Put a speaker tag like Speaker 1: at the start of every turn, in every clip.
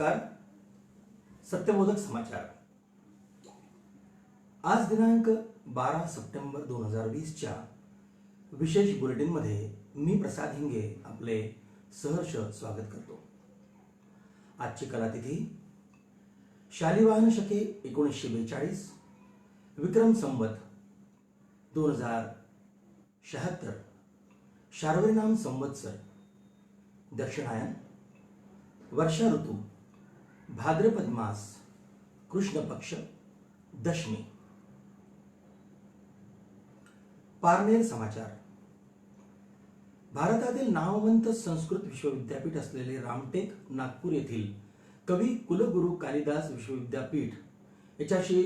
Speaker 1: नमस्कार. सत्यबोधक समाचार. आज दिनांक बारा सप्टेंबर दोन हजार वीसच्या विशेष बुलेटिनमध्ये मी प्रसाद हिंगे आपले सहर्ष स्वागत करतो. आजची कलातिथी शालिवाहन शके एकोणीसशे बेचाळीस विक्रम संवत दोन हजार शहात्तर शार्वरीनाम संवत्सर दक्षिणायन वर्षा ऋतू भाद्रपद मास कृष्ण पक्ष दशमी. पारनेर समाचार. भारतातील नामवंत संस्कृत विश्वविद्यापीठ असलेले रामटेक नागपूर येथील कवी कुलगुरू कालिदास विश्वविद्यापीठ याच्याशी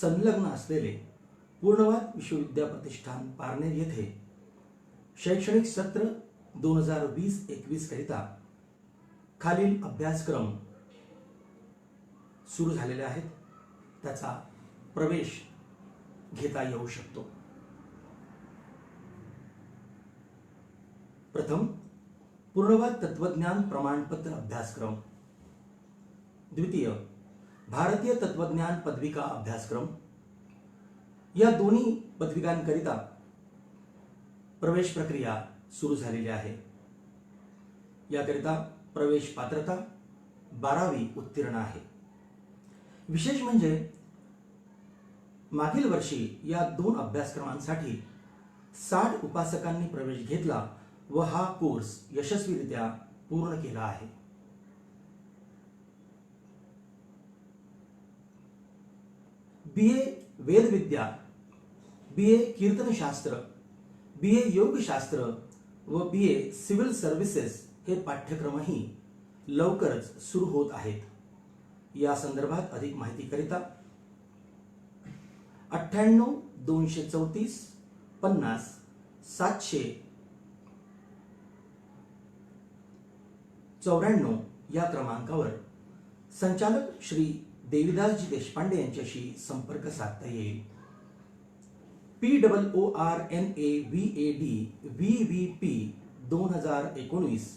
Speaker 1: संलग्न असलेले पूर्णवाद विश्वविद्या प्रतिष्ठान पारनेर येथे शैक्षणिक सत्र दोन हजार वीस एकवीस करिता खालील अभ्यासक्रम सुरू झालेले आहेत. त्याचा प्रवेश घेता येऊ शकतो. प्रथम पूर्णवाद तत्वज्ञान प्रमाणपत्र अभ्यासक्रम. द्वितीय भारतीय तत्वज्ञान पदविका अभ्यासक्रम. या दोन्ही पदविकांकरिता प्रवेश प्रक्रिया सुरू झालेली आहे. याकरिता प्रवेश पात्रता बारावी उत्तीर्ण आहे. विशेष म्हणजे मागील वर्षी या दोन अभ्यासक्रमांसाठी साठ उपासकांनी प्रवेश घेतला व हा कोर्स यशस्वीरित्या पूर्ण केला आहे. बी ए वेदविद्या बी ए कीर्तनशास्त्र बी ए योगशास्त्र व बी ए सिव्हिल सर्व्हिसेस हे पाठ्यक्रमही लवकरच सुरू होत आहेत. या संदर्भात अधिक माहितीकरिता अठ्ठ्याण्णव दोनशे चौतीस पन्नास सातशे चौऱ्याण्णव या क्रमांकावर संचालक श्री देविदासजी देशपांडे यांच्याशी संपर्क साधता येईल. P double O R N A V A D V V P दोन हजार एकोणीस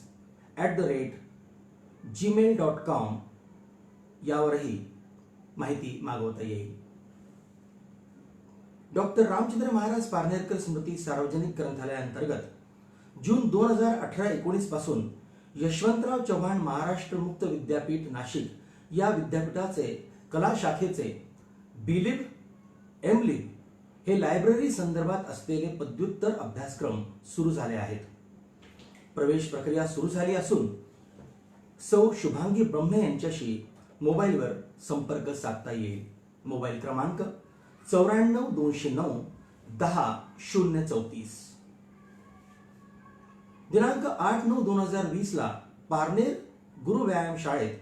Speaker 1: at the rate Gmail dot com यावरही माहिती मागवता येईल. डॉक्टर रामचंद्र महाराज पारनेरकर स्मृती सार्वजनिक ग्रंथालयाअंतर्गत जून दोन हजार अठरा एकोणीसपासून यशवंतराव चव्हाण महाराष्ट्र मुक्त विद्यापीठ नाशिक या विद्यापीठाचे कला शाखेचे बिलिप एमलिप हे लायब्ररी संदर्भात असलेले पदव्युत्तर अभ्यासक्रम सुरू झाले आहेत. प्रवेश प्रक्रिया सुरू झाली असून सौ शुभांगी ब्रह्मे यांच्याशी मोबाईलवर संपर्क साधता येईल. मोबाईल क्रमांक चौऱ्याण्णव दोनशे नऊ दहा शून्य चौतीस. दिनांक आठ नऊ दोन हजार वीसला पारनेर गुरु व्यायाम शाळेत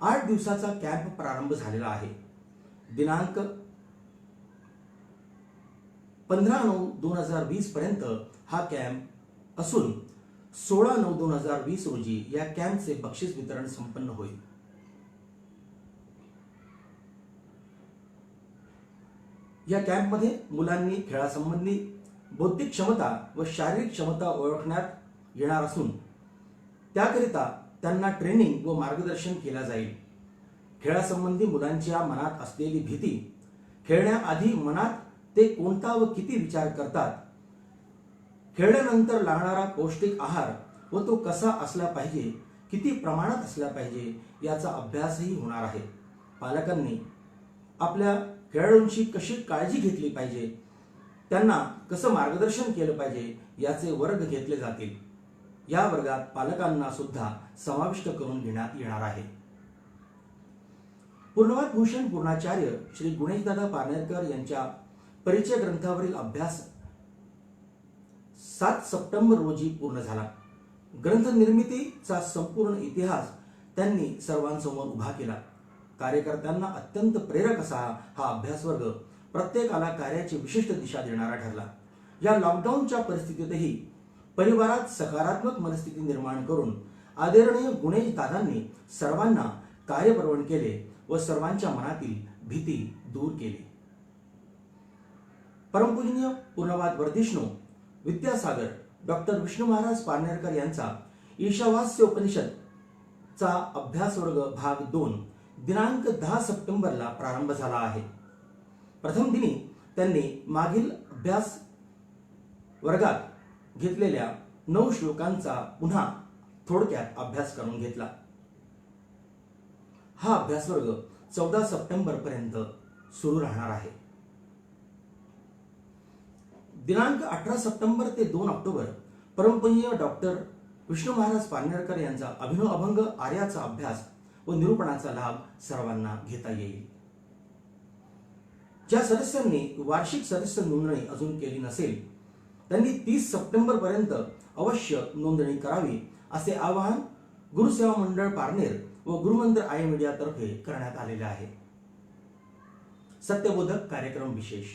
Speaker 1: आठ दिवसाचा कॅम्प प्रारंभ झालेला आहे. दिनांक पंधरा नऊ दोन हजार वीस पर्यंत हा कॅम्प असून सोळा नऊ दोन हजार वीस रोजी या कॅम्पचे बक्षीस वितरण संपन्न होईल. या कॅम्पमध्ये मुलांनी खेळासंबंधी बौद्धिक क्षमता व शारीरिक क्षमता ओळखण्यात येणार असून त्याकरिता त्यांना ट्रेनिंग व मार्गदर्शन केला जाईल. खेळासंबंधी मुलांच्या मनात असलेली भीती खेळण्याआधी मनात ते कोणता व किती विचार करतात खेळल्यानंतर लागणारा पौष्टिक आहार व तो कसा असला पाहिजे किती प्रमाणात असला पाहिजे याचा अभ्यासही होणार आहे. पालकांनी आपल्या खेळाडूंची कशी काळजी घेतली पाहिजे? त्यांना कसं मार्गदर्शन केलं पाहिजे? याचे वर्ग घेतले जातील. या वर्गात पालकांना सुद्धा समाविष्ट करून घेण्यात येणार आहे. पूर्णवाद भूषण पूर्णाचार्य श्री गुणेशदादा पारनेरकर यांच्या परिचय ग्रंथावरील अभ्यास सात सप्टेंबर रोजी पूर्ण झाला. ग्रंथ निर्मितीचा संपूर्ण इतिहास त्यांनी सर्वांसमोर उभा केला. कार्यकर्त्यांना अत्यंत प्रेरक असा हा अभ्यासवर्ग प्रत्येकाला कार्याची विशिष्ट दिशा देणारा ठरला. या लॉकडाऊनच्या परिस्थितीतही परिवारात सकारात्मक मनस्थिती निर्माण करून आदरणीय गुणेश दादांनी सर्वांना कार्यप्रवण केले व सर्वांच्या मनातील भीती दूर केली. परमपूजनीय पूर्णवाद वर्धिष्णू विद्यासागर डॉक्टर विष्णू महाराज पारनेरकर यांचा ईशावास्य उपनिषद चा अभ्यास वर्ग भाग दोन दिनांक दहा सप्टेंबरला प्रारंभ झाला आहे. प्रथम दिनी त्यांनी मागील अभ्यास वर्गात घेतलेल्या नऊ श्लोकांचा पुन्हा थोडक्यात अभ्यास करून घेतला. हा अभ्यास वर्ग चौदा सप्टेंबर पर्यंत सुरू राहणार आहे. दिनांक अठरा सप्टेंबर ते दोन ऑक्टोबर परमपूज्य डॉक्टर विष्णू महाराज पारनेरकर यांचा अभिनव अभंग आर्याचा अभ्यास व निरूपणाचा लाभ सर्वांना घेता येईल. ज्या सदस्यांनी वार्षिक सदस्य नोंदणी अजून केली नसेल त्यांनी तीस सप्टेंबर पर्यंत अवश्य नोंदणी करावी असे आवाहन गुरुसेवा मंडळ पारनेर व गुरुमंत्र आय मीडियातर्फे करण्यात आलेले आहे. सत्यबोधक कार्यक्रम विशेष.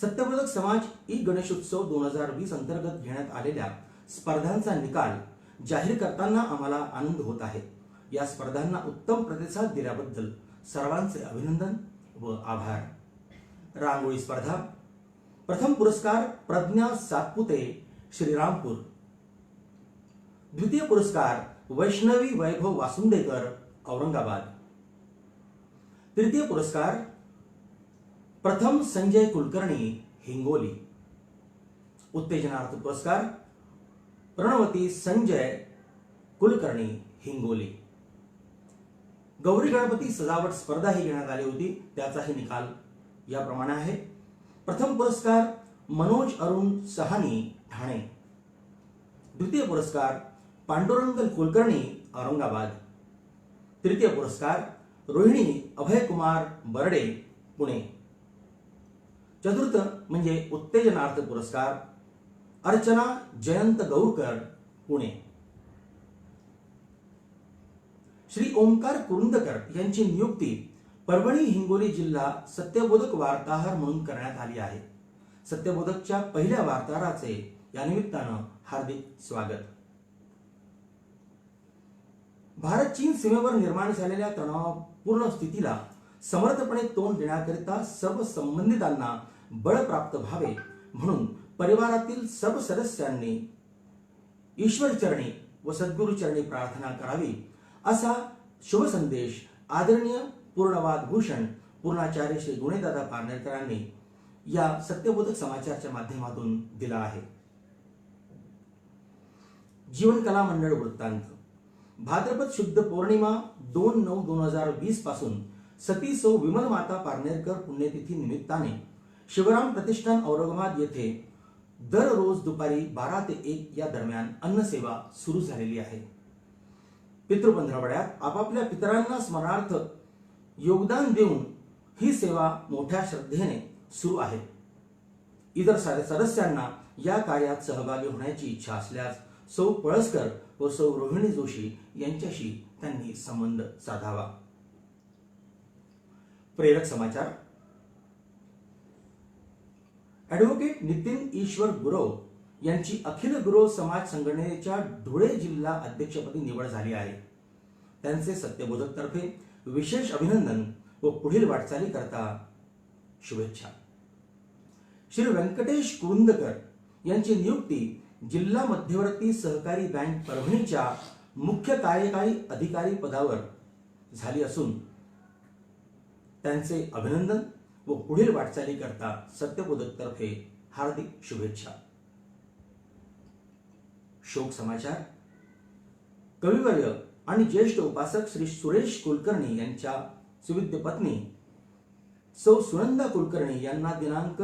Speaker 1: सत्यबोधक समाज ई गणेशोत्सव दोन हजार वीस अंतर्गत घेण्यात आलेल्या स्पर्धांचा निकाल जाहीर करताना आम्हाला आनंद होत आहे. या स्पर्धांना उत्तम प्रतिसाद दिल्याबद्दल सर्वांचे अभिनंदन व आभार. रांगोळी स्पर्धा. प्रथम पुरस्कार प्रज्ञा सातपुते श्रीरामपूर. द्वितीय पुरस्कार वैष्णवी वैभव वासुंदेकर औरंगाबाद. तृतीय पुरस्कार प्रथम संजय कुलकर्णी हिंगोली. उत्तेजनार्थ पुरस्कार प्रणवती संजय कुलकर्णी हिंगोली. गौरी गणपती सजावट स्पर्धा ही घेण्यात आली होती. त्याचाही निकाल याप्रमाणे आहे. प्रथम पुरस्कार मनोज अरुण सहानी ठाणे. द्वितीय पुरस्कार पांडुरंग कुलकर्णी औरंगाबाद. तृतीय पुरस्कार रोहिणी अभयकुमार बर्डे पुणे. चतुर्थ म्हणजे उत्तेजनार्थ पुरस्कार अर्चना जयंत गौरकर पुणे. श्री ओंकार कुरुंदकर यांची नियुक्ती परभणी हिंगोली जिल्हा सत्यबोधक वार्ताहर म्हणून करण्यात आली आहे. सत्यबोधकच्या पहिल्या वार्ताहराचे या निमित्तानं हार्दिक स्वागत. भारत चीन सीमेवर निर्माण झालेल्या तणावपूर्ण स्थितीला समर्थपणे तोंड देण्याकरिता सर्व संबंधितांना बळ प्राप्त व्हावे म्हणून परिवारातील सर्व सदस्यांनी ईश्वरचरणी व सद्गुरुचरणी प्रार्थना करावी असा शुभ संदेश आदरणीय पूर्णवाद भूषण पूर्णाचार्य श्री गुणेदादा पारनेरकरांनी या सत्यबोधक समाचारच्या माध्यमातून दिला आहे. जीवनकला मंडळ वृत्तांत. भाद्रपद शुद्ध पौर्णिमा दोन नऊ दोन हजार वीसपासून सती सौ विमल माता पारनेरकर पुण्यतिथी निमित्ताने शिवराम प्रतिष्ठान औरंगाबाद येथे दररोज दुपारी बारा ते एक या दरम्यान अन्नसेवा सुरू झालेली आहे. पितृपंधरवड्यात आपापल्या पितरांना स्मरणार्थ योगदान देऊन ही सेवा मोठ्या श्रद्धेने सुरू आहे. इतर सारे सदस्यांना या कार्यात सहभागी होण्याची इच्छा असल्यास सौ पळसकर व सौ रोहिणी जोशी यांच्याशी त्यांनी संबंध साधावा. प्रेरक समाचार. ॲडव्होकेट नितीन ईश्वर गुरव यांची अखिल गुरु समाज संघटनेच्या धुळे जिल्हा अध्यक्षपदी निवड झाली आहे. त्यांचे सत्यबोधक तर्फे विशेष अभिनंदन व पुढील वाटचाली करता शुभेच्छा. श्री व्यंकटेश कुरुंदकर यांची नियुक्ती जिल्हा मध्यवर्ती सहकारी बँक परभणीच्या मुख्य कार्यकारी अधिकारी पदावर झाली असून त्यांचे अभिनंदन व पुढील वाटचाली करता सत्यबोधक तर्फे हार्दिक शुभेच्छा. शोक समाचार कविवर्य आणि ज्येष्ठ उपासक श्री सुरेश कुलकर्णी यांच्या सुविद्य पत्नी सौ सुनंदा कुलकर्णी यांना दिनांक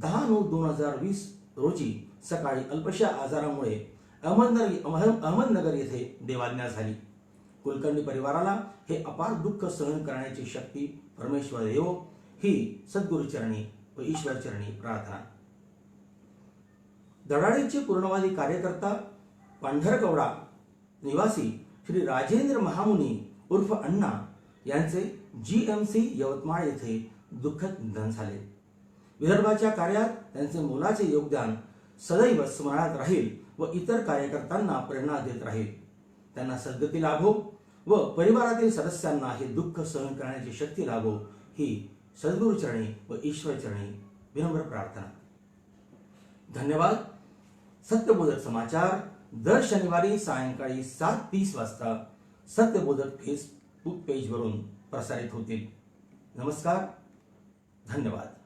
Speaker 1: दहा नऊ दोन हजार वीस रोजी सकाळी अल्पशा आजारामुळे अहमदनगर अहमदनगर येथे देवाज्ञा झाली. कुलकर्णी परिवाराला हे अपार दुःख सहन करण्याची शक्ती परमेश्वर देव ही सद्गुरुचरणी व ईश्वरचरणी प्रार्थना. दडाडीचे पूर्णवादी कार्यकर्ता पांढरकवडा निवासी श्री राजेंद्र महामुनी उर्फ अण्णा यांचे जी एम सी यवतमाळ येथे दुःखद निधन झाले. विदर्भाच्या कार्यात त्यांचे मोलाचे योगदान सदैव स्मरणात राहील व इतर कार्यकर्त्यांना प्रेरणा देत राहील. त्यांना सद्गती लाभो व परिवारातील सदस्यांना हे दुःख सहन करण्याची शक्ती लाभो ही सद्गुरुचरणी व ईश्वरचरणी विनम्र प्रार्थना. धन्यवाद. सत्यबोधक समाचार दर शनिवारी सायंकाळी सात तीस वाजता सत्यबोधक फेसबुक पेजवरून प्रसारित होतील. नमस्कार धन्यवाद.